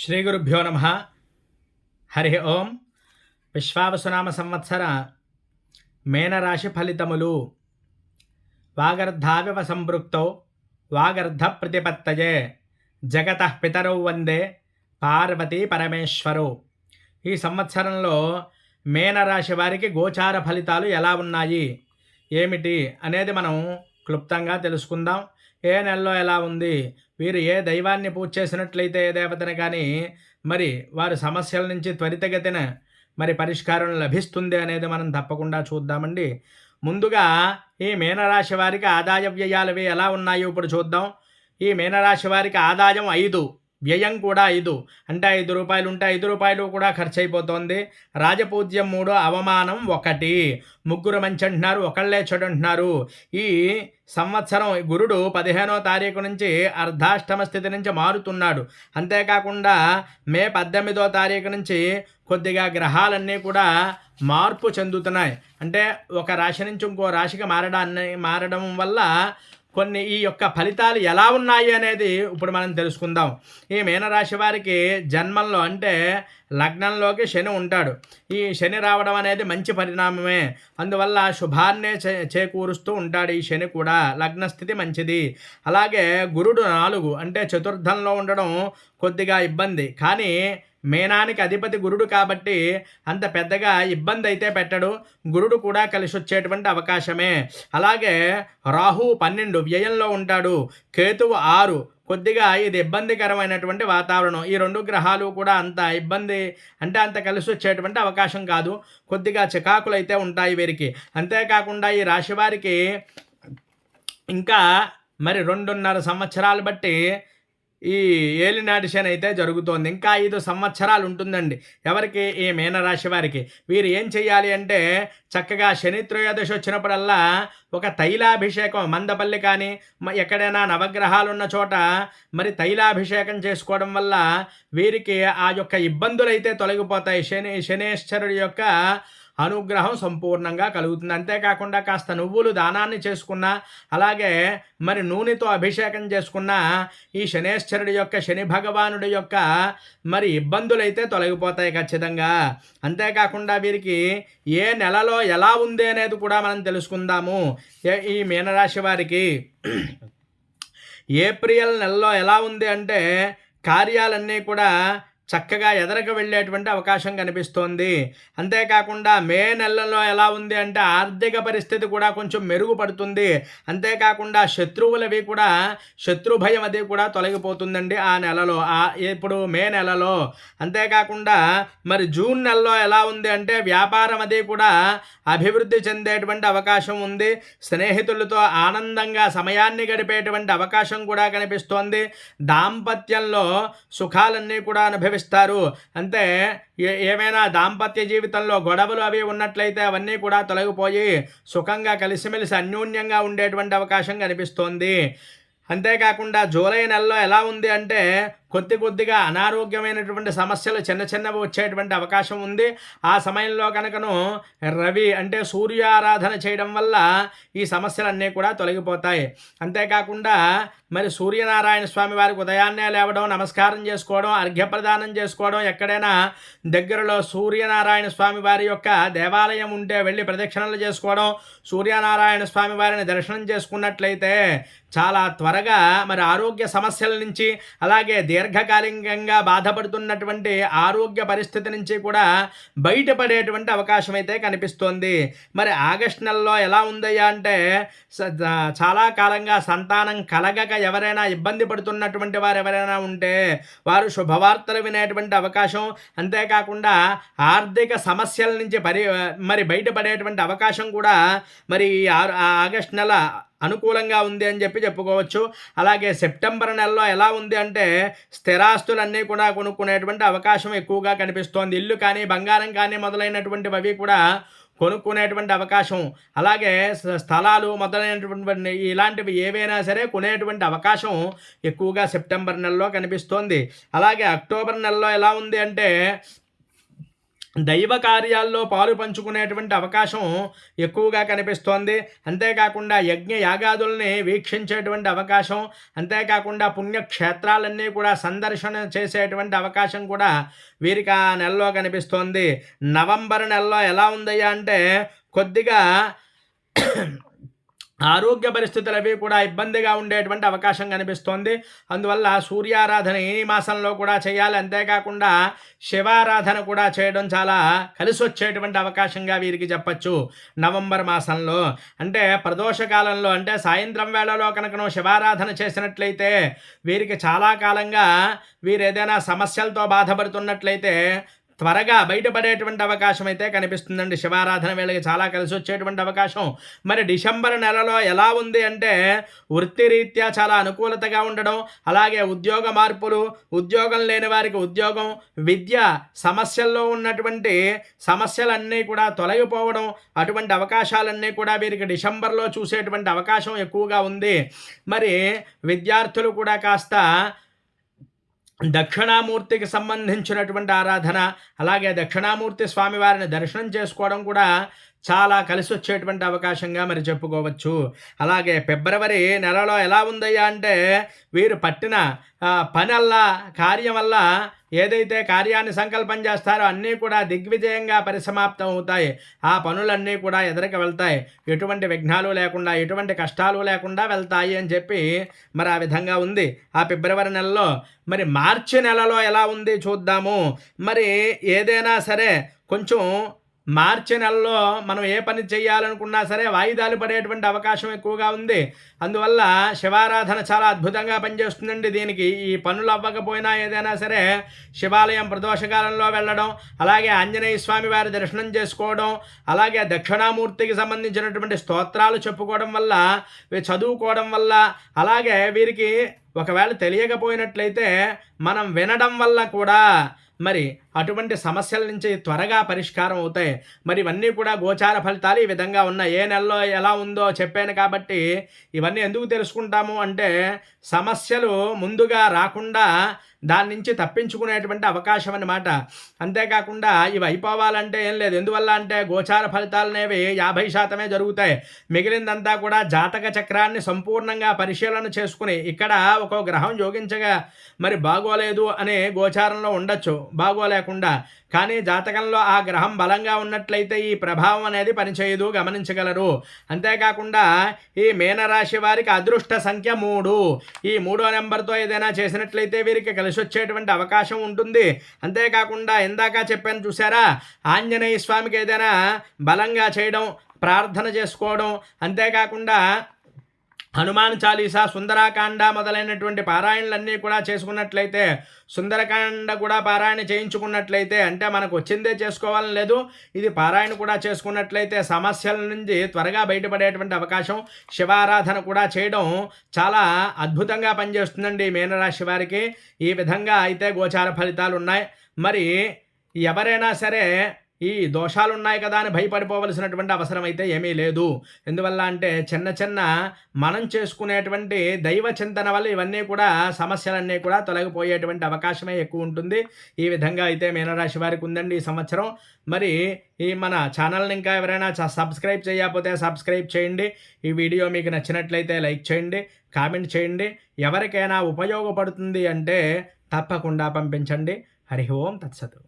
శ్రీ గురుభ్యో నమ. హరి ఓం. విశ్వావసునామ సంవత్సర మేనరాశి ఫలితములు. వాగర్ధావివ సంపృక్తౌ వాగర్ధ ప్రతిపత్తయే. జగత పితరౌ వందే పార్వతీ పరమేశ్వరు. ఈ సంవత్సరంలో మేనరాశి వారికి గోచార ఫలితాలు ఎలా ఉన్నాయి? ఏమిటి అనేది మనం క్లుప్తంగా తెలుసుకుందాం. ఏ నెలలో ఎలా ఉంది? వీరు ఏ దైవాన్ని పూజ చేసినట్లయితే ఏ దేవతను కానీ మరి వారి సమస్యల నుంచి త్వరితగతిన మరి పరిష్కారం లభిస్తుంది అనేది మనం తప్పకుండా చూద్దామండి. ముందుగా ఈ మీనరాశి వారికి ఆదాయ వ్యయాలు ఎలా ఉన్నాయో ఇప్పుడు చూద్దాం. ఈ మీనరాశి వారికి ఆదాయం ఐదు. వ్యయం కూడా ఐదు. అంటే ఐదు రూపాయలు ఉంటే ఐదు రూపాయలు కూడా ఖర్చు అయిపోతుంది రాజపూజ్యం మూడు అవమానం ఒకటి. ముగ్గురు మంచి అంటున్నారు ఒకళ్ళే చెడు అంటున్నారు. ఈ సంవత్సరం గురుడు పదిహేనో తారీఖు నుంచి అర్ధాష్టమ స్థితి నుంచి మారుతున్నాడు. అంతేకాకుండా మే పద్దెనిమిదో తారీఖు నుంచి కొద్దిగా గ్రహాలన్నీ కూడా మార్పు చెందుతున్నాయి. అంటే ఒక రాశి నుంచి ఇంకో రాశికి మారడాన్ని మారడం వల్ల కొన్ని ఈ యొక్క ఫలితాలు ఎలా ఉన్నాయి అనేది ఇప్పుడు మనం తెలుసుకుందాం. ఈ మీనరాశి వారికి జన్మంలో అంటే లగ్నంలోకి శని ఉంటాడు. ఈ శని రావడం అనేది మంచి పరిణామమే. అందువల్ల శుభాన్నే చే చేకూరుస్తూ ఉంటాడు ఈ శని కూడా. లగ్నస్థితి మంచిది. అలాగే గురుడు నాలుగు అంటే చతుర్థంలో ఉండడం కొద్దిగా ఇబ్బంది. కానీ మేనానికి అధిపతి గురుడు కాబట్టి అంత పెద్దగా ఇబ్బంది అయితే పెట్టడు. గురుడు కూడా కలిసి వచ్చేటువంటి అవకాశమే. అలాగే రాహు పన్నెండు వ్యయంలో ఉంటాడు. కేతువు ఆరు. కొద్దిగా ఇది ఇబ్బందికరమైనటువంటి వాతావరణం. ఈ రెండు గ్రహాలు కూడా అంత ఇబ్బంది అంటే అంత కలిసి వచ్చేటువంటి అవకాశం కాదు. కొద్దిగా చికాకులు అయితే ఉంటాయి వీరికి. అంతేకాకుండా ఈ రాశి వారికి ఇంకా మరి రెండున్నర సంవత్సరాలు బట్టి ఈ ఏలినాటి అయితే జరుగుతోంది. ఇంకా ఐదు సంవత్సరాలు ఉంటుందండి. ఎవరికి? ఈ మీనరాశి వారికి. వీరు ఏం చేయాలి అంటే చక్కగా శని త్రయోదశి వచ్చినప్పుడల్లా ఒక తైలాభిషేకం మందపల్లి కానీ ఎక్కడైనా నవగ్రహాలు ఉన్న చోట మరి తైలాభిషేకం చేసుకోవడం వల్ల వీరికి ఆ యొక్క ఇబ్బందులు అయితే తొలగిపోతాయి. శని శనేశ్వరుడి యొక్క అనుగ్రహం సంపూర్ణంగా కలుగుతుంది. అంతేకాకుండా కాస్త నువ్వులు దానాన్ని చేసుకున్న అలాగే మరి నూనెతో అభిషేకం చేసుకున్న ఈ శనేశ్వరుడి యొక్క శని భగవానుడి యొక్క మరి ఇబ్బందులైతే తొలగిపోతాయి ఖచ్చితంగా. అంతేకాకుండా వీరికి ఏ నెలలో ఎలా ఉంది అనేది కూడా మనం తెలుసుకుందాము. ఈ మీనరాశి వారికి ఏప్రిల్ నెలలో ఎలా ఉంది అంటే కార్యాలన్నీ కూడా చక్కగా ఎదరకు వెళ్ళేటువంటి అవకాశం కనిపిస్తోంది. అంతేకాకుండా మే నెలలో ఎలా ఉంది అంటే ఆర్థిక పరిస్థితి కూడా కొంచెం మెరుగుపడుతుంది. అంతేకాకుండా శత్రువులవి కూడా శత్రు భయం అది కూడా తొలగిపోతుందండి ఆ నెలలో ఆ ఇప్పుడు మే నెలలో. అంతేకాకుండా మరి జూన్ నెలలో ఎలా ఉంది అంటే వ్యాపారం అది కూడా అభివృద్ధి చెందేటువంటి అవకాశం ఉంది. స్నేహితులతో ఆనందంగా సమయాన్ని గడిపేటువంటి అవకాశం కూడా కనిపిస్తోంది. దాంపత్యంలో సుఖాలన్నీ కూడా అనుభవి అనుభవిస్తారు అంటే ఏమైనా దాంపత్య జీవితంలో గొడవలు అవి ఉన్నట్లయితే అవన్నీ కూడా తొలగిపోయి సుఖంగా కలిసిమెలిసి అన్యోన్యంగా ఉండేటువంటి అవకాశం కనిపిస్తోంది. అంతేకాకుండా జూలై నెలలో ఎలా ఉంది అంటే కొద్ది కొద్దిగా అనారోగ్యమైనటువంటి సమస్యలు చిన్న చిన్నవి వచ్చేటువంటి అవకాశం ఉంది. ఆ సమయంలో కనుకను రవి అంటే సూర్యారాధన చేయడం వల్ల ఈ సమస్యలన్నీ కూడా తొలగిపోతాయి. అంతేకాకుండా మరి సూర్యనారాయణ స్వామి వారికి ఉదయాన్నే లేవడం నమస్కారం చేసుకోవడం అర్ఘ్యప్రదానం చేసుకోవడం ఎక్కడైనా దగ్గరలో సూర్యనారాయణ స్వామి వారి యొక్క దేవాలయం ఉంటే వెళ్ళి ప్రదక్షిణలు చేసుకోవడం సూర్యనారాయణ స్వామి వారిని దర్శనం చేసుకున్నట్లయితే చాలా త్వరగా మరి ఆరోగ్య సమస్యల నుంచి అలాగే దీర్ఘకాలికంగా బాధపడుతున్నటువంటి ఆరోగ్య పరిస్థితి నుంచి కూడా బయటపడేటువంటి అవకాశం అయితే కనిపిస్తోంది. మరి ఆగస్ట్ నెలలో ఎలా ఉందయ్యా అంటే చాలా కాలంగా సంతానం కలగక ఎవరైనా ఇబ్బంది పడుతున్నటువంటి వారు ఎవరైనా ఉంటే వారు శుభవార్తలు వినేటువంటి అవకాశం. అంతేకాకుండా ఆర్థిక సమస్యల నుంచి పరి మరి బయటపడేటువంటి అవకాశం కూడా మరి ఆగస్ట్ నెల అనుకూలంగా ఉంది అని చెప్పి చెప్పుకోవచ్చు. అలాగే సెప్టెంబర్ నెలలో ఎలా ఉంది అంటే స్థిరాస్తులన్నీ కూడా కొనుక్కునేటువంటి అవకాశం ఎక్కువగా కనిపిస్తోంది. ఇల్లు కానీ బంగారం కానీ మొదలైనటువంటివి అవి కూడా కొనుక్కునేటువంటి అవకాశం. అలాగే స్థలాలు మొదలైనటువంటి ఇలాంటివి ఏవైనా సరే కొనేటువంటి అవకాశం ఎక్కువగా సెప్టెంబర్ నెలలో కనిపిస్తోంది. అలాగే అక్టోబర్ నెలలో ఎలా ఉంది అంటే దైవ కార్యాల్లో పాలు పంచుకునేటువంటి అవకాశం ఎక్కువగా కనిపిస్తోంది. అంతేకాకుండా యజ్ఞ యాగాదుల్ని వీక్షించేటువంటి అవకాశం అంతేకాకుండా పుణ్యక్షేత్రాలన్నీ కూడా సందర్శన చేసేటువంటి అవకాశం కూడా వీరికి ఆ నెలలో కనిపిస్తోంది. నవంబర్ నెలలో ఎలా ఉందయ్యా అంటే కొద్దిగా ఆరోగ్య పరిస్థితులు అవి కూడా ఇబ్బందిగా ఉండేటువంటి అవకాశం కనిపిస్తోంది. అందువల్ల సూర్యారాధన ఈ మాసంలో కూడా చేయాలి. అంతేకాకుండా శివారాధన కూడా చేయడం చాలా కలిసి వచ్చేటువంటి అవకాశంగా వీరికి చెప్పచ్చు. నవంబర్ మాసంలో అంటే ప్రదోష కాలంలో అంటే సాయంత్రం వేళలో కనుక శివారాధన చేసినట్లయితే వీరికి చాలా కాలంగా వీరు ఏదైనా సమస్యలతో బాధపడుతున్నట్లయితే త్వరగా బయటపడేటువంటి అవకాశం అయితే కనిపిస్తుందండి. శివారాధన వేళకి చాలా కలిసి వచ్చేటువంటి అవకాశం. మరి డిసెంబర్ నెలలో ఎలా ఉంది అంటే వృత్తిరీత్యా చాలా అనుకూలతగా ఉండడం అలాగే ఉద్యోగ మార్పులు ఉద్యోగం లేని వారికి ఉద్యోగం విద్య సమస్యల్లో ఉన్నటువంటి సమస్యలన్నీ కూడా తొలగిపోవడం అటువంటి అవకాశాలన్నీ కూడా వీరికి డిసెంబర్లో చూసేటువంటి అవకాశం ఎక్కువగా ఉంది. మరి విద్యార్థులు కూడా కాస్త దక్షిణామూర్తికి సంబంధించినటువంటి ఆరాధన అలాగే దక్షిణామూర్తి స్వామివారిని దర్శనం చేసుకోవడం కూడా చాలా కలిసి వచ్చేటువంటి అవకాశంగా మరి చెప్పుకోవచ్చు. అలాగే ఫిబ్రవరి నెలలో ఎలా ఉందయ్యా అంటే వీరు పట్టిన పనల్లా కార్యం వల్ల ఏదైతే కార్యాన్ని సంకల్పం చేస్తారో అన్నీ కూడా దిగ్విజయంగా పరిసమాప్తం అవుతాయి. ఆ పనులన్నీ కూడా ఎదురికి వెళ్తాయి. ఎటువంటి విఘ్నాలు లేకుండా ఎటువంటి కష్టాలు లేకుండా వెళ్తాయి అని చెప్పి మరి ఆ విధంగా ఉంది. ఆ ఫిబ్రవరి నెలలో మరి మార్చి నెలలో ఎలా ఉంది చూద్దాము. మరి ఏదైనా సరే కొంచెం మార్చి నెలలో మనం ఏ పని చేయాలనుకున్నా సరే వాయిదాలు పడేటువంటి అవకాశం ఎక్కువగా ఉంది. అందువల్ల శివారాధన చాలా అద్భుతంగా పనిచేస్తుందండి దీనికి. ఈ పనులు అవ్వకపోయినా ఏదైనా సరే శివాలయం ప్రదోషకాలంలో వెళ్ళడం అలాగే ఆంజనేయ స్వామి వారి దర్శనం చేసుకోవడం అలాగే దక్షిణామూర్తికి సంబంధించినటువంటి స్తోత్రాలు చెప్పుకోవడం వల్ల చదువుకోవడం వల్ల అలాగే వీరికి ఒకవేళ తెలియకపోయినట్లయితే మనం వినడం వల్ల కూడా మరి అటువంటి సమస్యల నుంచి త్వరగా పరిష్కారం అవుతాయి. మరి ఇవన్నీ కూడా గోచార ఫలితాలు ఈ విధంగా ఉన్నాయి. ఏ నెలలో ఎలా ఉందో చెప్పాను కాబట్టి ఇవన్నీ ఎందుకు తెలుసుకుంటాము అంటే సమస్యలు ముందుగా రాకుండా దాని నుంచి తప్పించుకునేటువంటి అవకాశం అనమాట అంతేకాకుండా ఇవి అయిపోవాలంటే ఏం లేదు. ఎందువల్ల అంటే గోచార ఫలితాలు అనేవి యాభై శాతమే జరుగుతాయి. మిగిలిందంతా కూడా జాతక చక్రాన్ని సంపూర్ణంగా పరిశీలన చేసుకుని ఇక్కడ ఒక గ్రహం యోగించగా మరి బాగోలేదు అనే గోచారంలో ఉండొచ్చు. బాగోలేకుండా కానీ జాతకంలో ఆ గ్రహం బలంగా ఉన్నట్లయితే ఈ ప్రభావం అనేది పనిచేయదు గమనించగలరు. అంతేకాకుండా ఈ మీనరాశి వారికి అదృష్ట సంఖ్య మూడు. ఈ మూడో నెంబర్తో ఏదైనా చేసినట్లయితే వీరికి కలిసి వచ్చేటువంటి అవకాశం ఉంటుంది. అంతేకాకుండా ఇందాక చెప్పాను చూసారా ఆంజనేయ స్వామికి ఏదైనా బలంగా చేయడం ప్రార్థన చేసుకోవడం అంతేకాకుండా హనుమాన్ చాలీసా సుందరాకాండ మొదలైనటువంటి పారాయణలన్నీ కూడా చేసుకున్నట్లయితే సుందరకాండ కూడా పారాయణ చేయించుకున్నట్లయితే అంటే మనకు వచ్చిందే చేసుకోవాలని లేదు. ఇది పారాయణ కూడా చేసుకున్నట్లయితే సమస్యల నుంచి త్వరగా బయటపడేటువంటి అవకాశం శివారాధన కూడా చేయడం చాలా అద్భుతంగా పనిచేస్తుందండి మీనరాశి వారికి. ఈ విధంగా అయితే గోచార ఫలితాలు ఉన్నాయి మరి ఎవరైనా సరే ఈ దోషాలు ఉన్నాయి కదా అని భయపడిపోవలసినటువంటి అవసరం అయితే ఏమీ లేదు. ఎందువల్ల అంటే చిన్న చిన్న మనం చేసుకునేటువంటి దైవ చింతన వల్ల ఇవన్నీ కూడా సమస్యలన్నీ కూడా తొలగిపోయేటువంటి అవకాశమే ఎక్కువ ఉంటుంది. ఈ విధంగా అయితే మీనరాశి వారికి ఉందండి ఈ సంవత్సరం. మరి ఈ మన ఛానల్ని ఇంకా ఎవరైనా సబ్స్క్రైబ్ చేయకపోతే సబ్స్క్రైబ్ చేయండి. ఈ వీడియో మీకు నచ్చినట్లయితే లైక్ చేయండి కామెంట్ చేయండి. ఎవరికైనా ఉపయోగపడుతుంది అంటే తప్పకుండా పంపించండి. హరి ఓం తత్సతు.